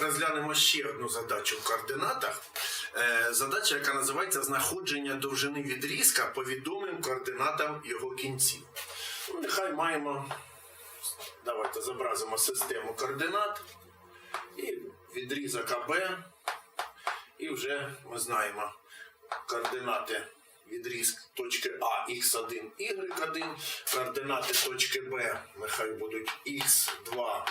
розглянемо ще одну задачу в координатах. Е, Задача, яка називається знаходження довжини відрізка по відомим координатам його кінців. Ну, нехай маємо. Давайте зобразимо систему координат і відрізок АБ. І вже ми знаємо координати відрізк точки А х1, y1, координати точки Б нехай будуть х2,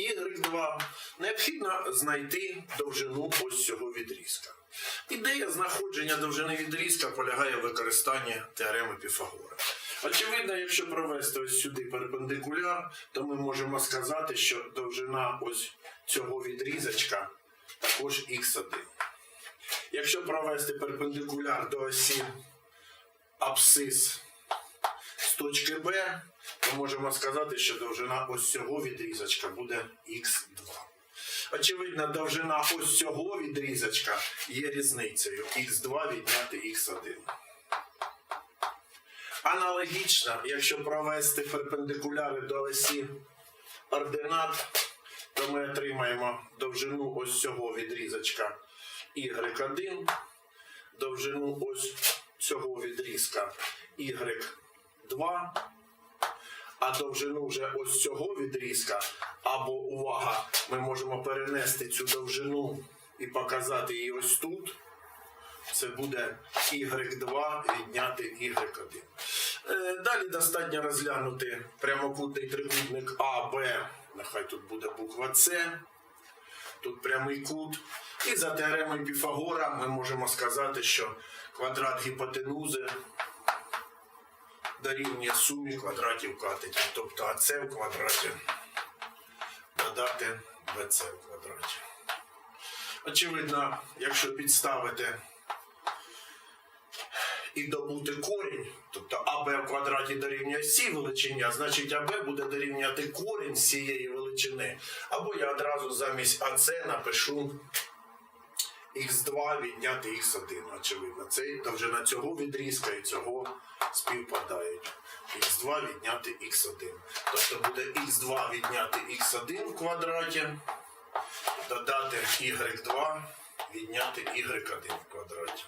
y2. Необхідно знайти довжину ось цього відрізка. Ідея знаходження довжини відрізка полягає в використанні теореми Піфагора. Очевидно, якщо провести ось сюди перпендикуляр, то ми можемо сказати, що довжина ось цього відрізочка також х1. Якщо провести перпендикуляр до осі абсцис з точки Б, то можемо сказати, що довжина ось цього відрізочка буде х2. Очевидно, довжина ось цього відрізочка є різницею х2 відняти х1. Аналогічно, якщо провести перпендикуляри до осі ординат, то ми отримаємо довжину ось цього відрізочка y1, довжину ось цього відрізка y2, а довжину вже ось цього відрізка, або увага, ми можемо перенести цю довжину і показати її ось тут. Це буде y2 відняти y1. Е, Далі достатньо розглянути прямокутний трикутник АБ. Нехай тут буде буква С. Тут прямий кут. І за теоремою Піфагора ми можемо сказати, що квадрат гіпотенузи дорівнює сумі квадратів катетів. Тобто АС в квадраті додати БЦ в квадраті. Очевидно, якщо підставити і добути корінь, тобто АБ в квадраті дорівнює цій величині, а значить АБ буде дорівнювати корінь цієї величини. Або я одразу замість АЦ напишу х2 відняти х1. Очевидно, це довжина цього відрізка і цього співпадають. х2 відняти х1. Тобто буде х2 відняти х1 в квадраті, додати y2 відняти y1 в квадраті.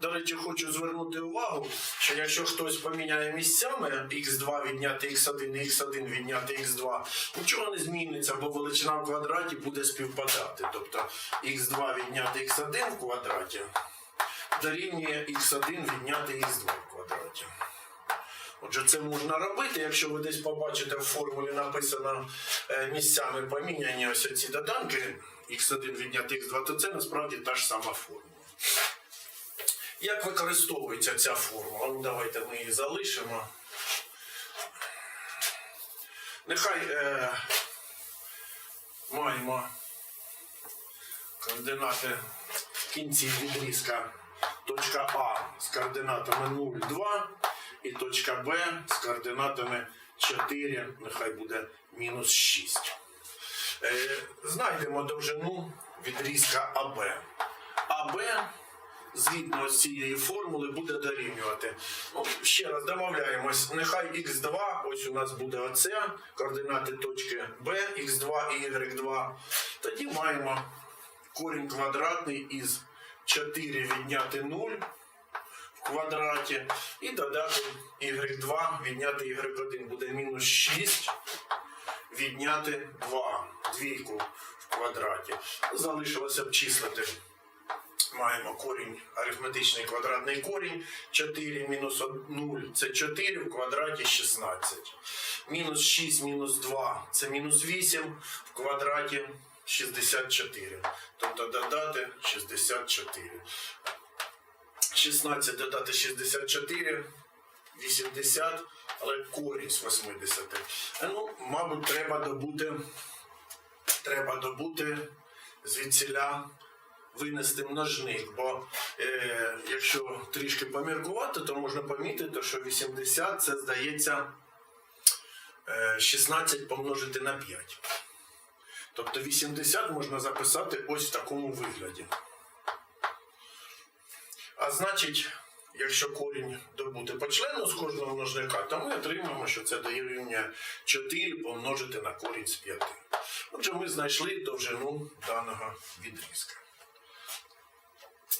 До речі, хочу звернути увагу, що якщо хтось поміняє місцями x2 відняти x1 і x1 відняти x2, нічого не зміниться, бо величина в квадраті буде співпадати. Тобто x2 відняти x1 в квадраті дорівнює x1 відняти x2 в квадраті. Отже, це можна робити, якщо ви десь побачите в формулі написано е, місцями поміняні ось ці доданки x1 відняти x2, то це насправді та ж сама формула. Як використовується ця формула? Ну, давайте ми її залишимо. Нехай е, маємо координати кінців відрізка точка А з координатами 0, 2 і точка Б з координатами 4, нехай буде мінус 6. Е, знайдемо довжину відрізка АБ. АБ згідно з цієї формули буде дорівнювати. Ну, ще раз домовляємось, нехай х2, ось у нас буде оце, координати точки Б, х2 і y2. Тоді маємо корінь квадратний із 4 відняти 0 в квадраті і додати y2 відняти y1 буде мінус 6 відняти 2, двійку в квадраті. Залишилося обчислити маємо корінь, арифметичний квадратний корінь 4 мінус 0 це 4 в квадраті 16. Мінус 6 мінус 2 це мінус 8 в квадраті 64. Тобто додати 64. 16 додати 64, 80, але корінь з 80. Е, Ну, мабуть, треба добути, треба добути звідсіля винести множник, бо е, якщо трішки поміркувати, то можна помітити, що 80 це здається е, 16 помножити на 5. Тобто 80 можна записати ось в такому вигляді. А значить, якщо корінь добути по члену з кожного множника, то ми отримаємо, що це дорівнює 4 помножити на корінь з 5. Отже, ми знайшли довжину даного відрізка.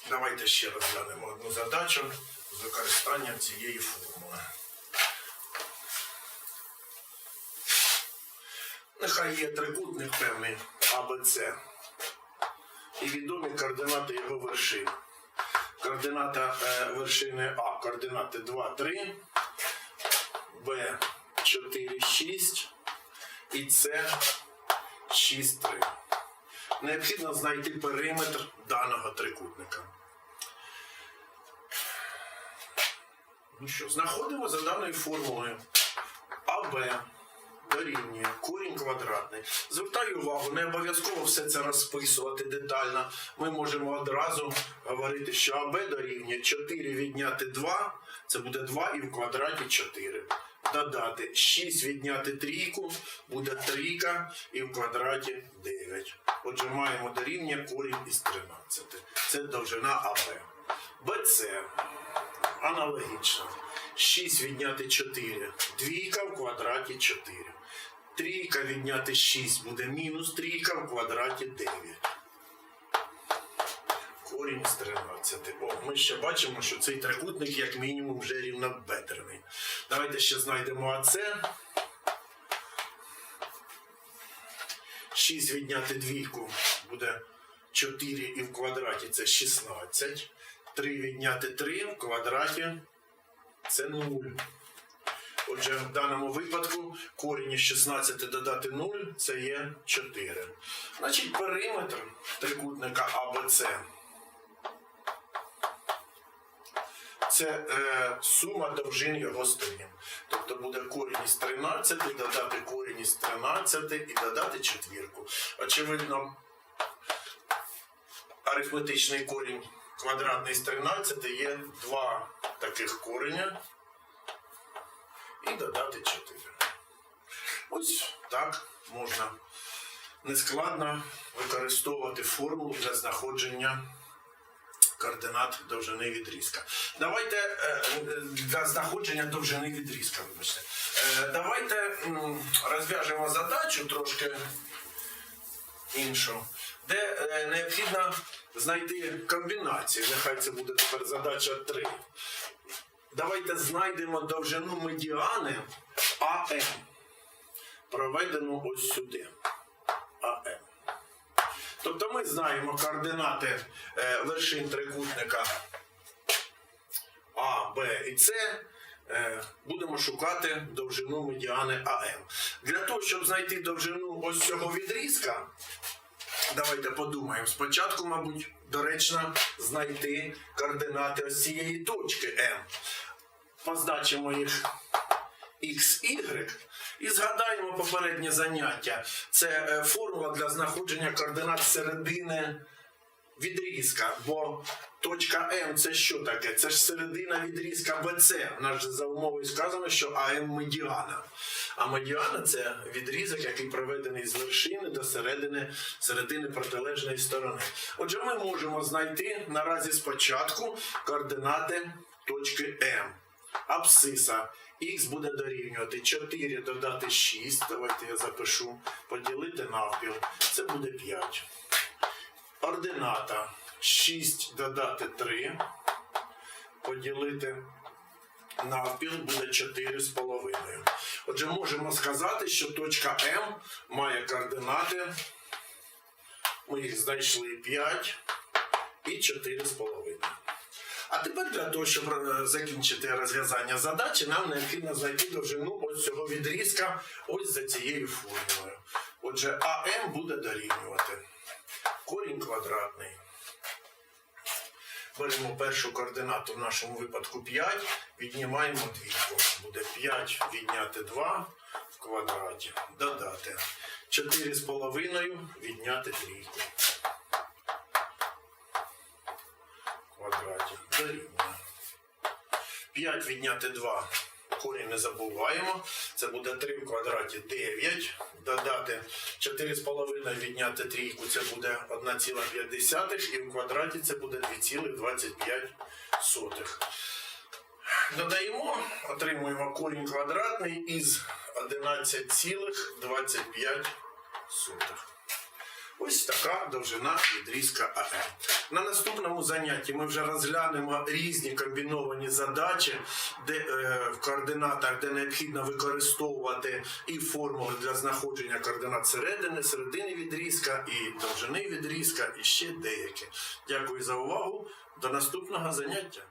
Давайте ще розглянемо одну задачу з використанням цієї формули. Нехай є трикутник певний АБЦ і відомі координати його вершин. Координата е, вершини А, координати 2, 3, Б 4, 6 і С 6, 3. Необхідно знайти периметр даного трикутника. Ну що, знаходимо за даною формулою АБ дорівнює корінь квадратний. Звертаю увагу, не обов'язково все це розписувати детально. Ми можемо одразу говорити, що АБ дорівнює 4 відняти 2, це буде 2 і в квадраті 4. Додати 6 відняти трійку, буде трійка і в квадраті 9. Отже, маємо дорівнює корінь із 13. Це довжина АБ. БЦ аналогічно. 6 відняти 4. Двійка в квадраті 4. Трійка відняти 6 буде мінус трійка в квадраті 9. Корінь з 13. О, ми ще бачимо, що цей трикутник як мінімум вже рівнобедрений. Давайте ще знайдемо АЦ. 6 відняти двійку буде 4 і в квадраті це 16. 3 відняти 3 в квадраті це 0. Отже, в даному випадку корінь із 16 додати 0 це є 4. Значить, периметр трикутника АБЦ це е, сума довжин його сторін. Тобто буде корінь із 13, додати корінь із 13 і додати четвірку. Очевидно, арифметичний корінь квадратний з 13 є два таких кореня і додати 4. Ось так можна нескладно використовувати формулу для знаходження координат довжини відрізка. Давайте е, для знаходження довжини відрізка, вибачте. Е, Давайте розв'яжемо задачу трошки іншу, де е, необхідно знайти комбінацію. Нехай це буде тепер задача 3. Давайте знайдемо довжину медіани АМ. Проведену ось сюди. Тобто ми знаємо координати е, вершин трикутника А, Б і С. Е, будемо шукати довжину медіани АМ. Для того, щоб знайти довжину ось цього відрізка, давайте подумаємо. Спочатку, мабуть, доречно знайти координати ось цієї точки М. Позначимо їх X, Y і згадаємо попереднє заняття. Це е, формула для знаходження координат середини відрізка. Бо точка М це що таке? Це ж середина відрізка БЦ. У нас же за умовою сказано, що АМ медіана. А медіана це відрізок, який проведений з вершини до середини, середини протилежної сторони. Отже, ми можемо знайти наразі спочатку координати точки М. Абсциса х буде дорівнювати 4 додати 6. Давайте я запишу. Поділити навпіл. Це буде 5. Ордината 6 додати 3. Поділити навпіл буде 4,5. Отже, можемо сказати, що точка М має координати. Ми їх знайшли 5 і 4,5. А тепер для того, щоб е, закінчити розв'язання задачі, нам необхідно знайти довжину ось цього відрізка ось за цією формулою. Отже, АМ буде дорівнювати. Корінь квадратний. Беремо першу координату в нашому випадку 5, віднімаємо двійку. Буде 5 відняти 2 в квадраті. Додати. 4,5 відняти трійку. 5 відняти 2. Корінь не забуваємо. Це буде 3 в квадраті 9. Додати 4,5 відняти трійку, це буде 1,5. І в квадраті це буде 2,25. додаємо, отримуємо корінь квадратний із 11,25. Ось така довжина відрізка АЕ. Занятті ми вже розглянемо різні комбіновані задачі, де е, в координатах, де необхідно використовувати і формули для знаходження координат середини, середини відрізка, і довжини відрізка, і ще деякі. Дякую за увагу. До наступного заняття.